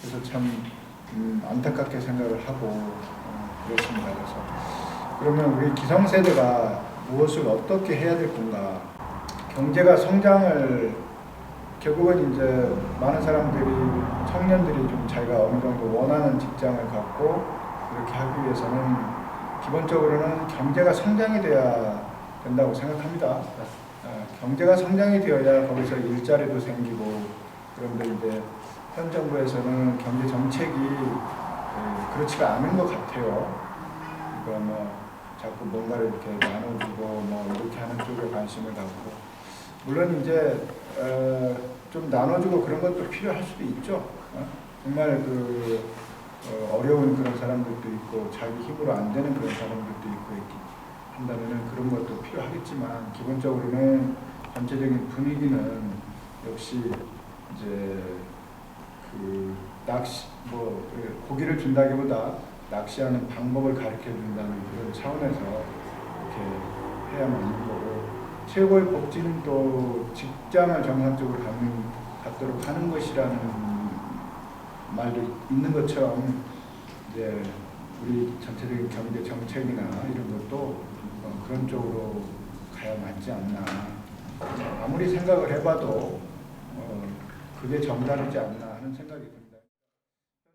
그래서 참 음, 안타깝게 생각을 하고 어, 그렇습니다. 그래서 그러면 우리 기성세대가 무엇을 어떻게 해야 될 건가? 경제가 성장을 결국은 이제 많은 사람들이 청년들이 좀 자기가 어느 정도 원하는 직장을 갖고 이렇게 하기 위해서는 기본적으로는 경제가 성장이 돼야 된다고 생각합니다. 아, 경제가 성장이 되어야 거기서 일자리도 생기고 그런데 이제 현 정부에서는 경제 정책이 에, 그렇지가 않은 것 같아요. 그러니까 뭐 자꾸 뭔가를 이렇게 나눠주고 뭐 이렇게 하는 쪽에 관심을 갖고 물론 이제 어, 좀 나눠주고 그런 것도 필요할 수도 있죠. 어? 정말 그 어, 어려운 그런 사람들도 있고 자기 힘으로 안 되는 그런 사람들도 있고 한다면은 그런 것도 필요하겠지만 기본적으로는 전체적인 분위기는 역시 이제 그 낚시 뭐그 고기를 준다기보다 낚시하는 방법을 가르쳐 준다는 그런 차원에서 이렇게 해야만 하는 거고 최고의 복지는 또 직장을 정상적으로 갖는, 갖도록 하는 것이라는 말도 있는 것처럼 이제 우리 전체적인 경제 정책이나 이런 것도 어, 그런 쪽으로 가야 맞지 않나. 아무리 생각을 해봐도 어, 그게 정답이지 않나 하는 생각이 듭니다.